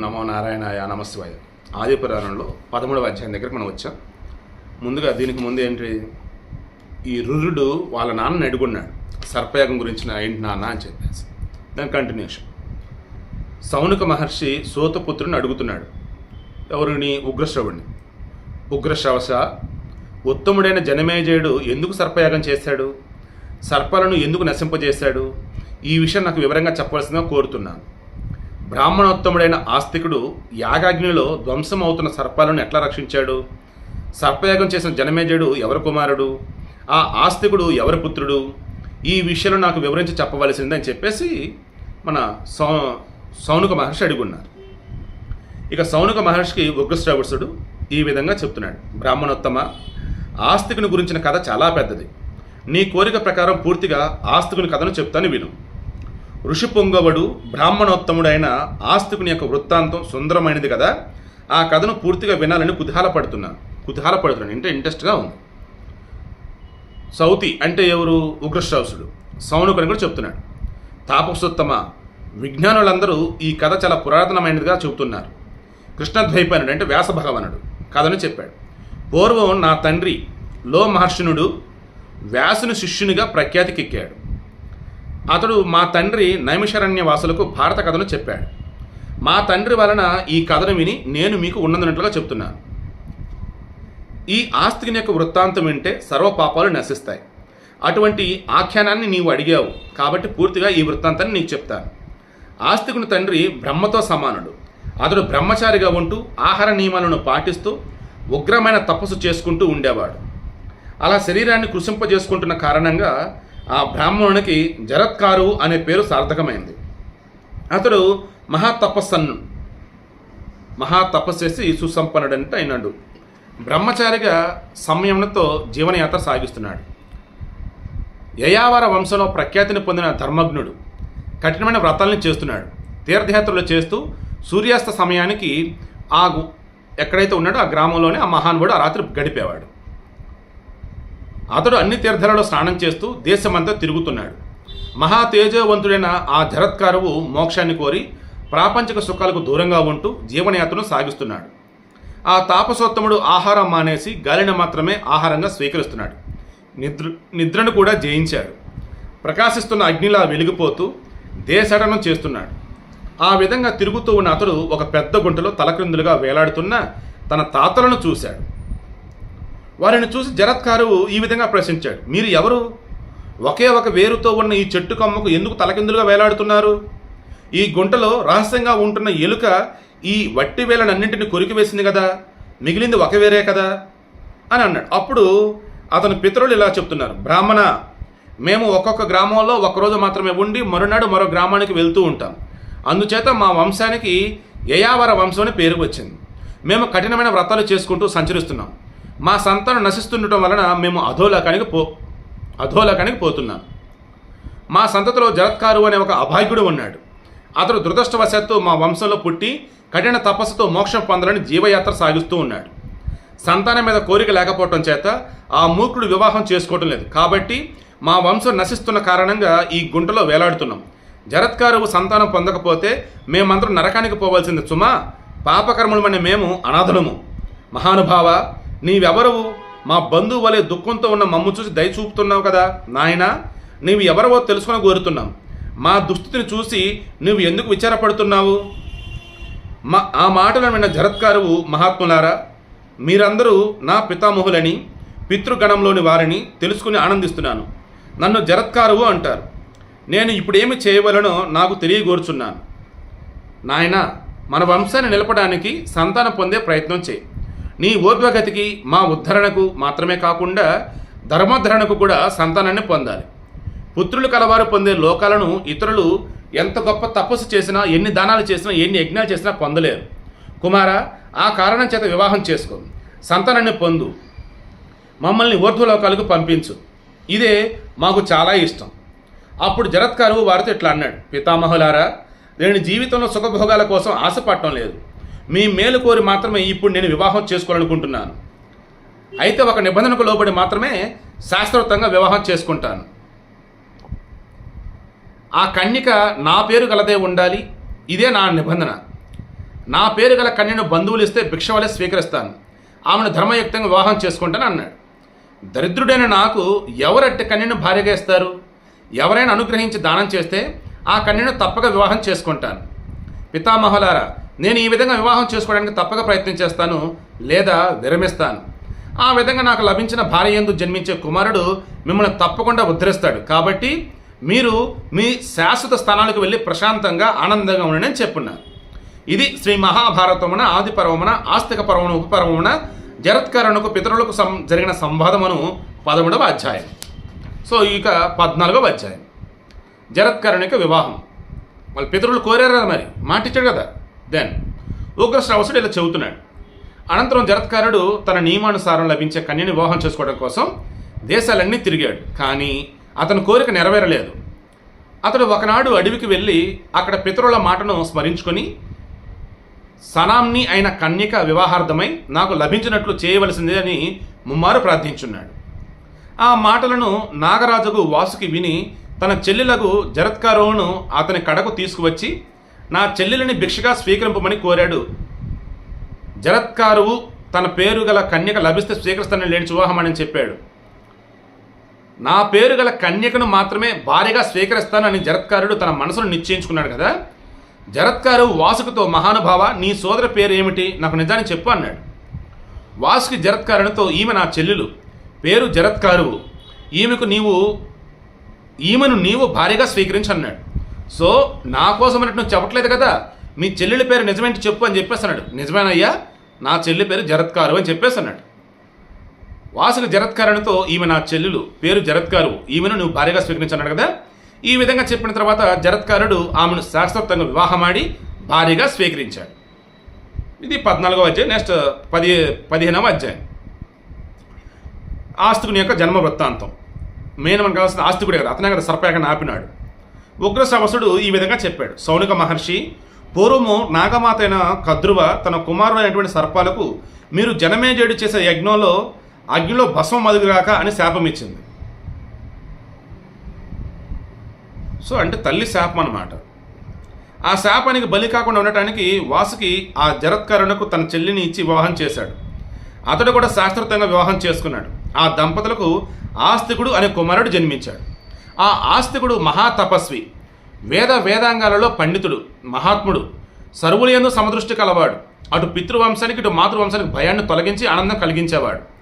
నమో నారాయణాయ నమశివాయ ఆది పురాణంలో పదమూడవ అధ్యాయం దగ్గరికి మనం వచ్చాం. ముందుగా దీనికి ముందు ఏంటి? ఈ రురుడు వాళ్ళ నాన్నని అడుగున్నాడు. సర్పయాగం గురించి నా ఏంటి నాన్న అని చెప్పేసి. దాని కంటిన్యూషన్ సౌనక మహర్షి సూతపుత్రుని అడుగుతున్నాడు. ఎవరిని ఉగ్రశ్రవుడిని ఉగ్రశ్రవశ ఉత్తముడైన జనమేజయుడు ఎందుకు సర్పయాగం చేశాడు? సర్పాలను ఎందుకు నశింపజేశాడు? ఈ విషయం నాకు వివరంగా చెప్పవలసిందిగా కోరుతున్నాను. బ్రాహ్మణోత్తముడైన ఆస్తికుడు యాగాగ్నిలో ధ్వంసం అవుతున్న సర్పాలను ఎట్లా రక్షించాడు? సర్పయాగం చేసిన జనమేజయుడు ఎవరి కుమారుడు? ఆ ఆస్తికుడు ఎవరి పుత్రుడు? ఈ విషయాలు నాకు వివరించి చెప్పవలసిందని చెప్పేసి మన సౌ సౌనుక మహర్షి అడుగున్నారు. ఇక సౌనుక మహర్షికి ఉగ్రశ్రవసుడు ఈ విధంగా చెప్తున్నాడు. బ్రాహ్మణోత్తమ ఆస్తికుని గురించిన కథ చాలా పెద్దది. నీ కోరిక ప్రకారం పూర్తిగా ఆస్తికుని కథను చెప్తాను విను. ఋషి పొంగవుడు బ్రాహ్మణోత్తముడైన ఆస్తికుని యొక్క వృత్తాంతం సుందరమైనది కదా. ఆ కథను పూర్తిగా వినాలని కుతూహల పడుతున్నాను కుతూహల పడుతున్నాను అంటే ఇంట్రెస్ట్గా ఉంది. సౌతి అంటే ఎవరు? ఉగ్రశ్రావసుడు. సౌనుకుని కూడా చెప్తున్నాడు. తాపసోత్తమ విజ్ఞానులందరూ ఈ కథ చాలా పురాతనమైనదిగా చెబుతున్నారు. కృష్ణద్వైపానుడు అంటే వ్యాస భగవానుడు కథను చెప్పాడు. పూర్వం నా తండ్రి లో మహర్షినుడు వ్యాసుని శిష్యునిగా ప్రఖ్యాతికెక్కాడు. అతడు మా తండ్రి నైమిషరణ్య వాసులకు భారత కథను చెప్పాడు. మా తండ్రి వలన ఈ కథను విని నేను మీకు ఉన్నదన్నట్లుగా చెప్తున్నాను ఈ ఆస్తికుని యొక్క వృత్తాంతం వింటే సర్వ పాపాలు నశిస్తాయి. అటువంటి ఆఖ్యానాన్ని నీవు అడిగావు కాబట్టి పూర్తిగా ఈ వృత్తాంతాన్ని నీకు చెప్తాను. ఆస్తికుని తండ్రి బ్రహ్మతో సమానుడు. అతడు బ్రహ్మచారిగా ఉంటూ ఆహార నియమాలను పాటిస్తూ ఉగ్రమైన తపస్సు చేసుకుంటూ ఉండేవాడు. అలా శరీరాన్ని కృషింపజేసుకుంటున్న కారణంగా ఆ బ్రాహ్మణునికి జరత్కారు అనే పేరు సార్థకమైంది. అతడు మహాతపస్సన్ను. మహాతపస్సు చేసి సుసంపన్నుడంటే అయినాడు. బ్రహ్మచారిగా సంయమనతో జీవనయాత్ర సాగిస్తున్నాడు. యయావర వంశంలో ప్రఖ్యాతిని పొందిన ధర్మజ్ఞుడు. కఠినమైన వ్రతాలను చేస్తున్నాడు. తీర్థయాత్రలు చేస్తూ సూర్యాస్త సమయానికి ఆ ఎక్కడైతే ఉన్నాడో ఆ గ్రామంలోనే ఆ మహానుభుడు ఆ రాత్రి గడిపేవాడు. అతడు అన్ని తీర్థాలలో స్నానం చేస్తూ దేశమంతా తిరుగుతున్నాడు. మహా తేజవంతుడైన ఆ జరత్కారువు మోక్షాన్ని కోరి ప్రాపంచిక సుఖాలకు దూరంగా ఉంటూ జీవనయాత్రను సాగిస్తున్నాడు. ఆ తాపసోత్తముడు ఆహారం మానేసి గాలిని మాత్రమే ఆహారంగా స్వీకరిస్తున్నాడు. నిద్ర నిద్రను కూడా జయించాడు. ప్రకాశిస్తున్న అగ్నిలా వెలిగిపోతూ దేశటనం చేస్తున్నాడు. ఆ విధంగా తిరుగుతూ ఉన్న అతడు ఒక పెద్ద గుంటలో తలక్రిందులుగా వేలాడుతున్న తన తాతలను చూశాడు. వారిని చూసి జరత్కారు ఈ విధంగా ప్రశ్నించాడు. మీరు ఎవరు? ఒకే ఒక వేరుతో ఉన్న ఈ చెట్టు కొమ్మకు ఎందుకు తలకిందులుగా వేలాడుతున్నారు? ఈ గుంటలో రహస్యంగా ఉంటున్న ఎలుక ఈ వట్టి వేలనన్నింటిని కొరికివేసింది కదా? మిగిలింది ఒక వేరే కదా? అని అన్నాడు. అప్పుడు అతని పితరులు ఇలా చెప్తున్నారు. బ్రాహ్మణ మేము ఒక్కొక్క గ్రామంలో ఒక్కరోజు మాత్రమే ఉండి మరునాడు మరో గ్రామానికి వెళ్తూ ఉంటాం. అందుచేత మా వంశానికి యయావర వంశం అని పేరు వచ్చింది. మేము కఠినమైన వ్రతాలు చేసుకుంటూ సంచరిస్తున్నాం. మా సంతానం నశిస్తుండటం వలన మేము అధోలోకానికి పో అధోలోకానికి పోతున్నాం. మా సంతతిలో జరత్కారు అనే ఒక అభాగ్యుడు ఉన్నాడు. అతడు దురదృష్టవశాత్తు మా వంశంలో పుట్టి కఠిన తపస్సుతో మోక్షం పొందాలని జీవయాత్ర సాగిస్తూ ఉన్నాడు. సంతానం మీద కోరిక లేకపోవటం చేత ఆ మూకుడు వివాహం చేసుకోవటం లేదు. కాబట్టి మా వంశం నశిస్తున్న కారణంగా ఈ గుంటలో వేలాడుతున్నాం. జరత్కారువు సంతానం పొందకపోతే మేమందరం నరకానికి పోవాల్సింది సుమా పాపకర్మలమని మేము అనాథులము. మహానుభావ నీవెవరవు మా బంధువు వలె దుఃఖంతో ఉన్న మమ్ము చూసి దయ చూపుతున్నావు కదా? నాయనా నీవు ఎవరవో తెలుసుకొని కోరుతున్నాం. మా దుస్థితిని చూసి నువ్వు ఎందుకు విచారపడుతున్నావు? మా ఆ మాటలను విన్న జరత్కారువు మహాత్ములారా మీరందరూ నా పితామహులని పితృగణంలోని వారిని తెలుసుకుని ఆనందిస్తున్నాను. నన్ను జరత్కారువు అంటారు. నేను ఇప్పుడు ఏమి చేయవలనో నాకు తెలియగోరుచున్నాను. నాయన మన వంశాన్ని నిలపడానికి సంతానం పొందే ప్రయత్నం చేయి. నీ ఊర్ధ్వగతికి మా ఉద్ధరణకు మాత్రమే కాకుండా ధర్మోద్ధరణకు కూడా సంతానాన్ని పొందాలి. పుత్రులు కలవారు పొందే లోకాలను ఇతరులు ఎంత గొప్ప తపస్సు చేసినా ఎన్ని దానాలు చేసినా ఎన్ని యజ్ఞాలు చేసినా పొందలేరు. కుమార ఆ కారణం చేత వివాహం చేసుకో. సంతానాన్ని పొందు. మమ్మల్ని ఊర్ధ్వలోకాలకు పంపించు. ఇదే మాకు చాలా ఇష్టం. అప్పుడు జరత్కారు వారితో ఇట్లా అన్నాడు. పితామహులారా నేను జీవితంలో సుఖభోగాల కోసం ఆశపడటం లేదు. మీ మేలు కోరి మాత్రమే ఇప్పుడు నేను వివాహం చేసుకోవాలనుకుంటున్నాను. అయితే ఒక నిబంధనకు లోబడి మాత్రమే శాస్త్రోక్తంగా వివాహం చేసుకుంటాను. ఆ కన్యక నా పేరు గలదే ఉండాలి ఇదే నా నిబంధన. నా పేరు గల కన్యను బంధువులు ఇస్తే భిక్ష వలె స్వీకరిస్తాను. ఆమెను ధర్మయుక్తంగా వివాహం చేసుకుంటాను అన్నాడు. దరిద్రుడైన నాకు ఎవరట్టి కన్యను భార్యగా ఇస్తారు? ఎవరైనా అనుగ్రహించి దానం చేస్తే ఆ కన్యను తప్పక వివాహం చేసుకుంటాను. పితామహులారా నేను ఈ విధంగా వివాహం చేసుకోవడానికి తప్పక ప్రయత్నం చేస్తాను లేదా విరమిస్తాను. ఆ విధంగా నాకు లభించిన భార్య ఎందు జన్మించే కుమారుడు మిమ్మల్ని తప్పకుండా ఉద్ధరిస్తాడు. కాబట్టి మీరు మీ శాశ్వత స్థానాలకు వెళ్ళి ప్రశాంతంగా ఆనందంగా ఉండని చెప్పున్నాను. ఇది శ్రీ మహాభారతమున ఆది పర్వమున ఆస్తిక పర్వమున ఉపపర్వమున జరత్కరణకు పితరులకు సం జరిగిన సంవాదమును పదమూడవ అధ్యాయం. సో ఇక పద్నాలుగవ అధ్యాయం. జరత్కరణిక వివాహం. వాళ్ళ పితరులు కోరారు కదా మరి. మాటిచ్చాడు కదా. దెన్ ఉగ్రశ్రవసుడు ఇలా చెబుతున్నాడు. అనంతరం జరత్కారుడు తన నియమానుసారం లభించే కన్యని వివాహం చేసుకోవడం కోసం దేశాలన్నీ తిరిగాడు. కానీ అతని కోరిక నెరవేరలేదు. అతడు ఒకనాడు అడవికి వెళ్ళి అక్కడ పితరుల మాటను స్మరించుకొని సనాంని అయిన కన్యక వివాహార్థమై నాకు లభించినట్లు చేయవలసింది అని ముమ్మారు ప్రార్థించున్నాడు. ఆ మాటలను నాగరాజుకు వాసుకి విని తన చెల్లెలకు జరత్కారువును అతని కడకు తీసుకువచ్చి నా చెల్లెలని భిక్షగా స్వీకరింపమని కోరాడు. జరత్కారువు తన పేరు గల కన్యక లభిస్తే స్వీకరిస్తానని లేని వివాహమని చెప్పాడు. నా పేరు గల కన్యకను మాత్రమే భార్యగా స్వీకరిస్తానని జరత్కారుడు తన మనసును నిశ్చయించుకున్నాడు కదా? జరత్కారు వాసుకుతో మహానుభావ నీ సోదర పేరు ఏమిటి? నాకు నిజాన్ని చెప్పు అన్నాడు. వాసుకి జరత్కారునితో ఈమె నా చెల్లెలు. పేరు జరత్కారువు ఈమెకు నీవు ఈమెను నీవు భార్యగా స్వీకరించి అన్నాడు. సో నా కోసం అన్నట్టు నువ్వు చెప్పట్లేదు కదా? మీ చెల్లెలి పేరు నిజమేంటి చెప్పు అని చెప్పేసి అన్నాడు నిజమేనయ్యా నా చెల్లి పేరు జరత్కారు అని చెప్పేసి అన్నాడు వాసుకు జరత్కారునితో ఈమె నా చెల్లెలు పేరు జరత్కారు. ఈమెను నువ్వు భార్యగా స్వీకరించన్నాడు కదా? ఈ విధంగా చెప్పిన తర్వాత జరత్కారుడు ఆమెను శాశ్వతంగా వివాహమాడి భార్యగా స్వీకరించాడు. ఇది పద్నాలుగవ అధ్యాయం నెక్స్ట్ పది పదిహేనవ అధ్యాయం. ఆస్తుకుని యొక్క జన్మ వృత్తాంతం. మెయిన్ మనకు కావాల్సిన ఆస్తికుడే కదా అతనే కదా సర్పయాగని ఆపినాడు. ఉగ్రశ్రవసుడు ఈ విధంగా చెప్పాడు. సౌనిక మహర్షి పూర్వము నాగమాత అయిన కద్రువ తన కుమారుడైనటువంటి సర్పాలకు మీరు జనమేజేడు చేసే యజ్ఞంలో అగ్నిలో భస్మం మదుగురాక అని శాపం ఇచ్చింది సో అంటే తల్లి శాపం అనమాట ఆ శాపానికి బలి కాకుండా ఉండటానికి వాసుకి ఆ జరత్కరుణకు తన చెల్లిని ఇచ్చి వివాహం చేశాడు. అతడు కూడా శాస్త్రతంగా వివాహం చేసుకున్నాడు. ఆ దంపతులకు ఆస్తికుడు అనే కుమారుడు జన్మించాడు. ఆ ఆస్తికుడు మహాతపస్వి. వేద వేదాంగాలలో పండితుడు మహాత్ముడు. సర్వులందు సమదృష్టి కలవాడు. అటు పితృవంశానికి ఇటు మాతృవంశానికి భయాన్ని తొలగించి ఆనందం కలిగించేవాడు.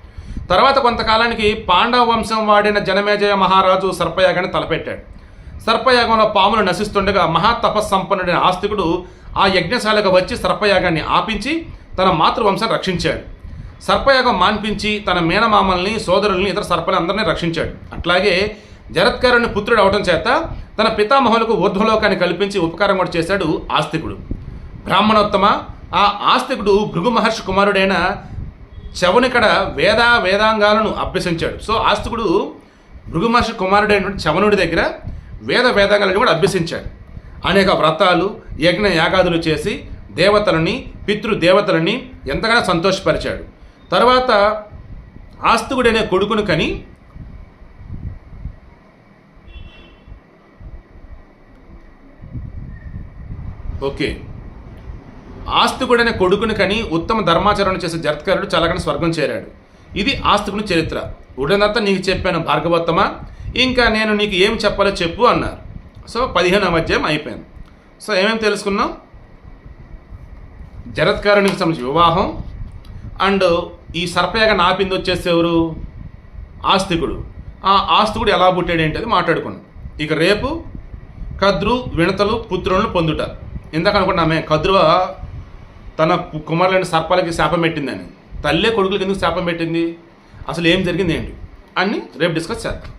తర్వాత కొంతకాలానికి పాండవ వంశం వాడిన జనమేజయ మహారాజు సర్పయాగాన్ని తలపెట్టాడు. సర్పయాగంలో పాములు నశిస్తుండగా మహాతపస్సంపన్నుడైన ఆస్తికుడు ఆ యజ్ఞశాలకు వచ్చి సర్పయాగాన్ని ఆపించి తన మాతృవంశాన్ని రక్షించాడు. సర్పయాగం మాన్పించి తన మేనమామల్ని సోదరుల్ని ఇతర సర్పలందరినీ రక్షించాడు. అట్లాగే జరత్కారుని పుత్రుడు అవటం చేత తన పితామహులకు ఊర్ధ్వలోకాన్ని కల్పించి ఉపకారం కూడా చేశాడు ఆస్తికుడు. బ్రాహ్మణోత్తమ ఆ ఆస్తికుడు భృగు మహర్షి కుమారుడైన చవనికడ వేద వేదాంగాలను అభ్యసించాడు. సో ఆస్తికుడు భృగు మహర్షి కుమారుడైనటువంటి చవనుడి దగ్గర వేద వేదాంగాలను కూడా అభ్యసించాడు. అనేక వ్రతాలు యజ్ఞ యాగాదులు చేసి దేవతలని పితృదేవతలని ఎంతగానో సంతోషపరిచాడు. తర్వాత ఆస్తికుడనే కొడుకును కని ఓకే. ఆస్తికుడైన కొడుకుని కని ఉత్తమ ధర్మాచరణ చేసే జరత్కారుడు చల్లగని స్వర్గం చేరాడు. ఇది ఆస్తికుని చరిత్ర. ఉడనంతా నీకు చెప్పాను భార్గవోత్తమ ఇంకా నేను నీకు ఏం చెప్పాలో చెప్పు అన్నారు. సో పదిహేనవ అధ్యాయం అయిపోయింది. సో ఏమేమి తెలుసుకున్నాం? జరత్కారునికి సంబంధించి వివాహం. అండ్ ఈ సర్పయాగ నాపింది వచ్చేసి ఎవరు? ఆస్తికుడు. ఆ ఆస్తికుడు ఎలా పుట్టాడు ఏంటి అది మాట్లాడుకున్నాం. ఇక రేపు కద్రు వినతలు పుత్రులను పొందుటారు ఇందాక అనుకున్నామే కద్రువ తన కుమారులైన సర్పాలకి శాపం పెట్టిందని. తల్లే కొడుకులకి ఎందుకు శాపం పెట్టింది? అసలు ఏం జరిగింది ఏంటి? అని రేపు డిస్కస్ చేద్దాం.